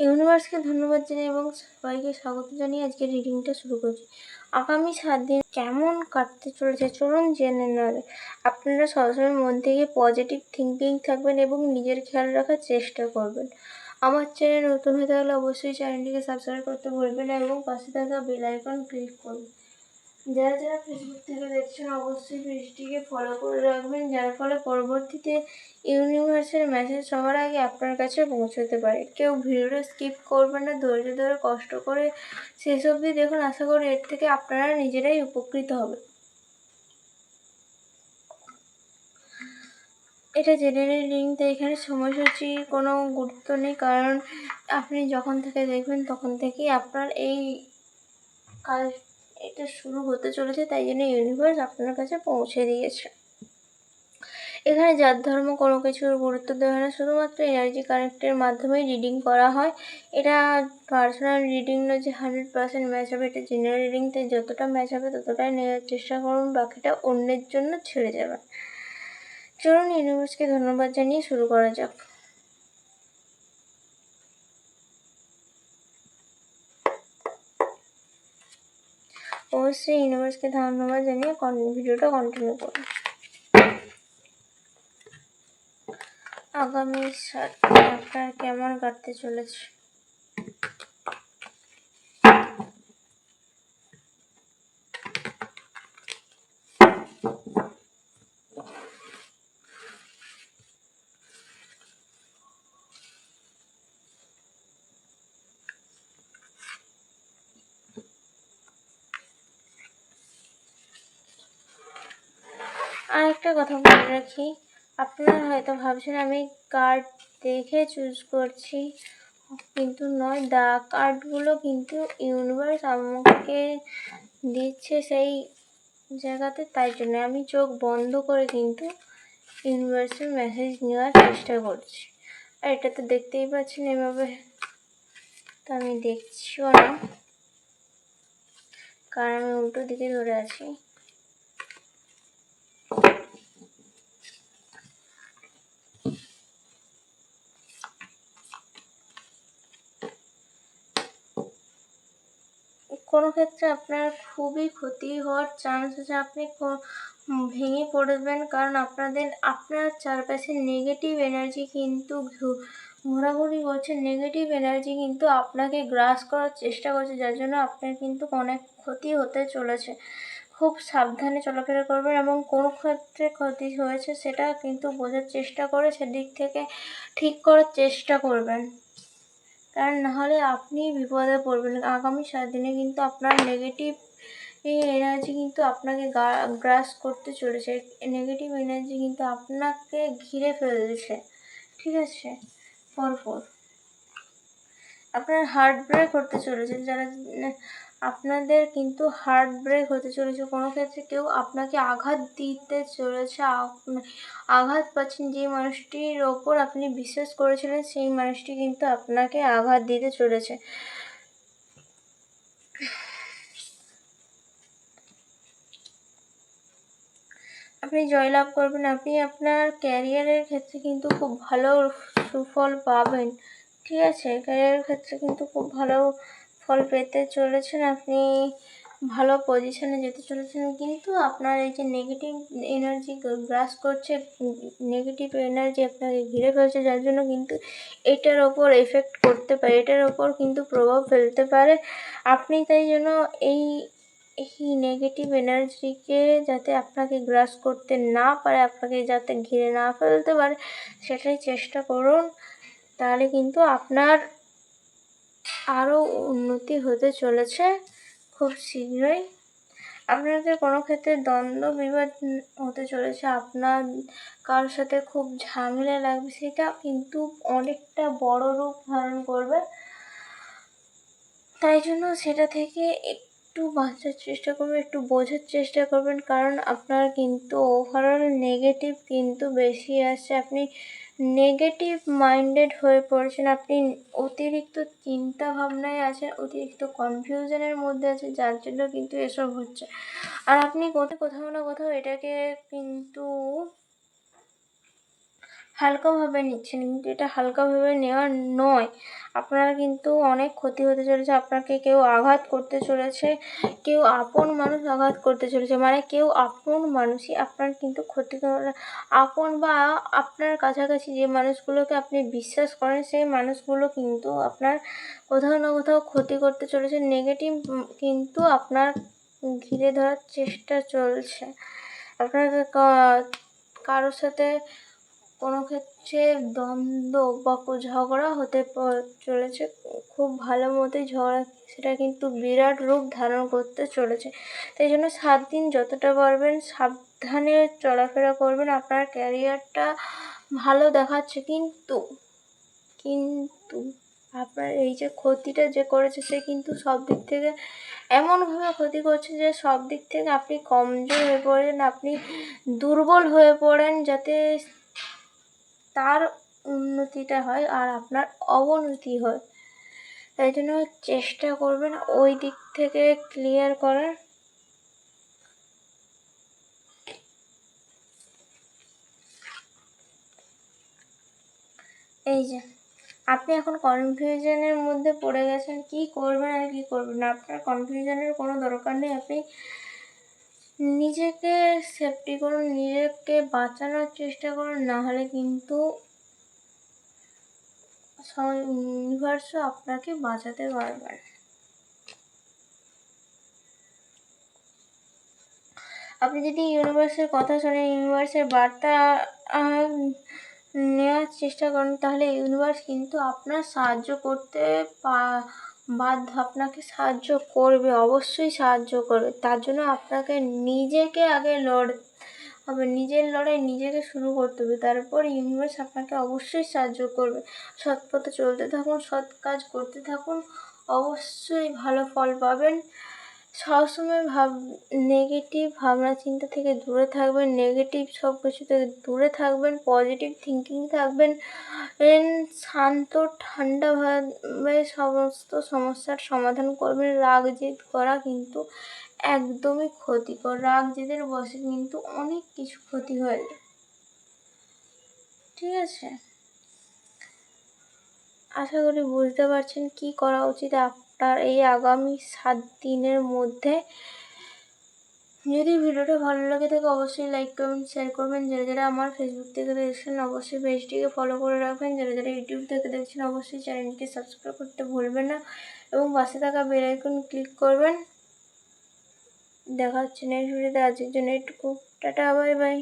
ইউনিভার্সকে ধন্যবাদ জানাই এবং সবাইকে স্বাগত জানিয়ে আজকে রিডিংটা শুরু করছি। আগামী সাত দিন কেমন কাটতে চলেছে চলুন জেনে নেওয়া। আপনারা সবসময় মন থেকে পজিটিভ থিঙ্কিং থাকবেন এবং নিজের খেয়াল রাখার চেষ্টা করবেন। আমার চ্যানেল নতুন হয়ে থাকলে অবশ্যই চ্যানেলটিকে সাবস্ক্রাইব করতে ভুলবেন না এবং পাশে থাকা বেল আইকন ক্লিক করবেন যারা যারা ফেসবুক থেকে দেখছেন, অবশ্যই পেজটিকে ফলো করে রাখবেন, যার ফলে পরবর্তীতে ইউনিভার্সের মেসেজ সবার আগে আপনার কাছে পৌঁছতে পারে। কেউ ভিডিওটা স্কিপ করবেন না, ধৈর্য ধরে, কষ্ট করে শেষ অবধি দেখুন। আশা করি এর থেকে আপনারা নিজেরাই উপকৃত হবে এটা জেনারেল লিঙ্ক তো এখানে সময়সূচি কোনো গুরুত্ব নেই, কারণ আপনি যখন থেকে দেখবেন, তখন থেকেই আপনার এই কাজ এটা শুরু হতে চলেছে, তাই জন্য ইউনিভার্স আপনার কাছে পৌঁছে দিয়েছে। এখানে জাত, ধর্ম কোনো কিছুর গুরুত্ব দেওয়া না, শুধুমাত্র এনার্জি কানেক্টের মাধ্যমেই রিডিং করা হয়। এটা পার্সোনাল রিডিং নয় যে হান্ড্রেড পার্সেন্ট ম্যাচ হবে, এটা জেনারেল রিডিং তাই যতটা ম্যাচ হবে ততটাই নেওয়ার চেষ্টা করুন, বাকিটা অন্যের জন্য ছেড়ে যাবেন। চলুন ইউনিভার্সকে ধন্যবাদ জানিয়ে শুরু করা যাক। অবশ্যই ইউনিভার্সকে ধন্যবাদ জানিয়ে ভিডিওটা কন্টিনিউ করুন। আগামী সাত আপনার কেমন কাটতে চলেছে আর একটা কথা বলে রাখি। আপনারা হয়তো ভাবছেন আমি কার্ড দেখে চুজ করছি, কিন্তু নয় দা কার্ডগুলো কিন্তু ইউনিভার্স আমাকে দিচ্ছে সেই জায়গাতে, তাই জন্য আমি চোখ বন্ধ করে কিন্তু ইউনিভার্সের মেসেজ নেওয়ার চেষ্টা করছি। আর এটা তো দেখতেই পাচ্ছেন এভাবে। তো আমি দেখছিও না। কারণ আমি উল্টো দিকে ধরে আছি। কোনো ক্ষেত্রে আপনার খুবই ক্ষতি হওয়ার চান্স আছে। আপনি ভেঙে পড়বেন। কারণ আপনাদের, আপনার চারপাশে নেগেটিভ এনার্জি কিন্তু ঘোরাঘুরি করছে। নেগেটিভ এনার্জি কিন্তু আপনাকে গ্রাস করার চেষ্টা করছে, যার জন্য আপনার কিন্তু অনেক ক্ষতি হতে চলেছে। খুব সাবধানে চলাফেরা করবেন এবং কোন ক্ষেত্রে ক্ষতি হয়েছে সেটা কিন্তু বোঝার চেষ্টা করে, সেদিক থেকে ঠিক করার চেষ্টা করবেন। কারণ নাহলে আপনি বিপদে পড়বেন। আগামী সাত দিনে কিন্তু আপনার নেগেটিভ এই এনার্জি কিন্তু আপনাকে গ্রাস করতে চলেছে। নেগেটিভ এনার্জি কিন্তু আপনাকে ঘিরে ফেলছে। ঠিক আছে? পরপর আপনার হার্ট ব্রেক করতে চলেছে যারা আপনাদের কিন্তু হার্ট ব্রেক হতে চলেছে। কোনো ক্ষেত্রে কেউ আপনাকে আঘাত দিতে চলেছে। আঘাত পাচ্ছেন যে মানুষটির ওপর আপনি বিশ্বাস করেছিলেন, সেই মানুষটি কিন্তু আপনাকে আঘাত দিতে চলেছে। আপনি জয়লাভ করবেন। আপনি আপনার ক্যারিয়ারের ক্ষেত্রে কিন্তু খুব ভালো সুফল পাবেন। ঠিক আছে? ক্যারিয়ারের ক্ষেত্রে কিন্তু খুব ভালো ফল পেতে চলেছেন, আপনি ভালো পজিশনে যেতে চলেছেন, কিন্তু আপনার এই যে নেগেটিভ এনার্জি গ্রাস করছে নেগেটিভ এনার্জি আপনাকে ঘিরে ফেলছে, যার জন্য কিন্তু এটার ওপর এফেক্ট করতে পারে, এটার ওপর কিন্তু প্রভাব ফেলতে পারে। আপনি তাই জন্য এই এই নেগেটিভ এনার্জিকে যাতে আপনাকে গ্রাস করতে না পারে, আপনাকে যাতে ঘিরে না ফেলতে পারে, সেটাই চেষ্টা করুন। তাহলে কিন্তু আপনার আরও উন্নতি হতে চলেছে খুব শীঘ্রই। আপনাদের কোনো ক্ষেত্রে দ্বন্দ্ব, বিবাদ হতে চলেছে, আপনার কারোর সাথে খুব ঝামেলা লাগবে, সেটা কিন্তু অনেকটা বড় রূপ ধারণ করবে। তাই জন্য সেটা থেকে একটু বাঁচার চেষ্টা করবেন, একটু বোঝার চেষ্টা করবেন, কারণ আপনার কিন্তু ওভারঅল নেগেটিভ কিন্তু বেশি আসছে। আপনি নেগেটিভ মাইন্ডেড হয়ে পড়েছেন। আপনি অতিরিক্ত চিন্তা ভাবনায় আছেন, অতিরিক্ত কনফিউশনের মধ্যে আছে যার জন্য কিন্তু এসব হচ্ছে। আর আপনি কোথাও না কোথাও এটাকে কিন্তু হালকাভাবে নিচ্ছেন, কিন্তু এটা হালকাভাবে নেওয়া নয়। আপনার কিন্তু অনেক ক্ষতি হতে চলেছে, আপনাকে কেউ আঘাত করতে চলেছে, কেউ আপন মানুষ আঘাত করতে চলেছে মানে কেউ আপন মানুষই আপনার কিন্তু ক্ষতি আপন বা আপনার কাছাকাছি যে মানুষগুলোকে আপনি বিশ্বাস করেন, সেই মানুষগুলো কিন্তু আপনার কোথাও না কোথাও ক্ষতি করতে চলেছে নেগেটিভ কিন্তু আপনার ঘিরে ধরার চেষ্টা চলছে। আপনার কারোর সাথে কোনো ক্ষেত্রে দ্বন্দ্ব বা ঝগড়া হতে চলেছে। খুব ভালো মতোই ঝগড়া, সেটা কিন্তু বিরাট রূপ ধারণ করতে চলেছে। তাই জন্য সাত দিন যতটা পারবেন সাবধানে চলাফেরা করবেন। আপনার ক্যারিয়ারটা ভালো দেখাচ্ছে কিন্তু কিন্তু আপনার এই যে ক্ষতিটা যে করেছে, সে কিন্তু সব দিক থেকে এমনভাবে ক্ষতি করছে যে সব দিক থেকে আপনি কমজোর হয়ে পড়েন, আপনি দুর্বল হয়ে পড়েন যাতে তার উন্নতিটা হয় আর আপনার অবনতি হয়। তাই জন্য চেষ্টা করবেন ওই দিক থেকে ক্লিয়ার করার। এই যে, আপনি এখন কনফিউশনের মধ্যে পড়ে গেছেন, কি করবেন আর কি করবেন না? আপনার কনফিউশনের কোনো দরকার নেই। আপনি নিজেকে সেফটি করুন, নিজেকে বাঁচানোর চেষ্টা করুন, না হলে কিন্তু ইউনিভার্সও আপনাকে বাঁচাতে পারবে। আপনি যদি ইউনিভার্সের কথা শোনেন ইউনিভার্সের বার্তা নেওয়ার চেষ্টা করেন, তাহলে ইউনিভার্স কিন্তু আপনার সাহায্য করতে বাধ্য, আপনাকে সাহায্য করবে, অবশ্যই সাহায্য করবে। তার জন্য আপনাকে নিজেকে আগে লড় হবে নিজের লড়াই নিজেকে শুরু করতে হবে। তারপর ইউনিভার্স আপনাকে অবশ্যই সাহায্য করবে। সৎ পথে চলতে থাকুন, সৎ কাজ করতে থাকুন, অবশ্যই ভালো ফল পাবেন। সবসময় ভাব নেগেটিভ ভাবনা চিন্তা থেকে দূরে থাকবেন নেগেটিভ সব কিছু থেকে দূরে থাকবেন পজিটিভ থিঙ্কিং থাকবেন শান্ত ঠান্ডাভাবে সমস্ত সমস্যার সমাধান করবেন। রাগ জেদ করা কিন্তু একদমই ক্ষতিকর। রাগ জেদের বসে কিন্তু অনেক কিছু ক্ষতি হয়ে। যায় ঠিক আছে? আশা করি বুঝতে পারছেন কি করা উচিত। আপনার এই আগামী সাত দিনের মধ্যে যদি ভিডিওটা ভালো লাগে থাকে অবশ্যই লাইক করবেন শেয়ার করবেন। যারা যারা আমার ফেসবুক থেকে দেখছেন, অবশ্যই পেজটিকে ফলো করে রাখবেন। যারা যারা ইউটিউব থেকে দেখছেন, অবশ্যই চ্যানেলটিকে সাবস্ক্রাইব করতে ভুলবেন না এবং পাশে থাকা বেল আইকন ক্লিক করবেন। দেখা হচ্ছে নেক্সট ভিডিওতে আজকের জন্য একটু টাটা বাই বাই